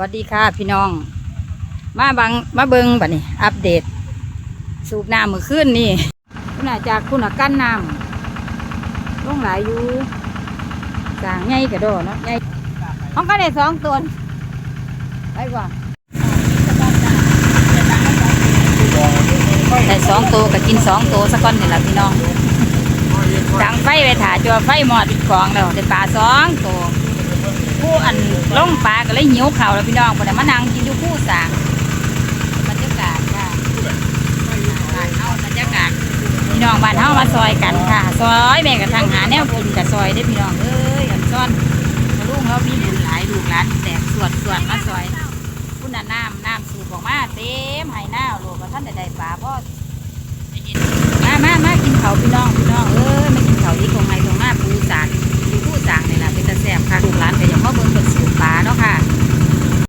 วัสดีค่ะพี่น้อง มาบังมาเบิงบัดนี้ อัปเดต สูบน้ำมือขึ้นนี่คุณอาจากคุณอากั้นน้ำลงหลายอยู่สางใหญ่กระโดดเนาะใหญ่ห้องก็ได้สองตัวไปกว่าได้สองตัวก็กินสองตัวสักก้อนนี่แหละพี่น้องดังไฟไปถ่าจัวไฟหมอดปิดกองแล้วได้ปลาสองตัว ล่องปลาก็เลยหิวเข่าแล้วพี่น้องคนน่ะมานั่งกินอยู่ผู้สางบรรยากาศค่ะบ้านเฮาบรรยากาศพี่น้องบ้านเฮามาซอยกันค่ะ ซอยแม่กระทั่งหาแนวกินกับซอยได้พี่น้องเอ้ยอันซ่อนลูกเรามีบุญหลายลูกหลานแตกสวดสวดมาซอยพุ่นน้ำน้ำสูบออกมาเต็มไหหน้าโลกว่าท่านใดๆป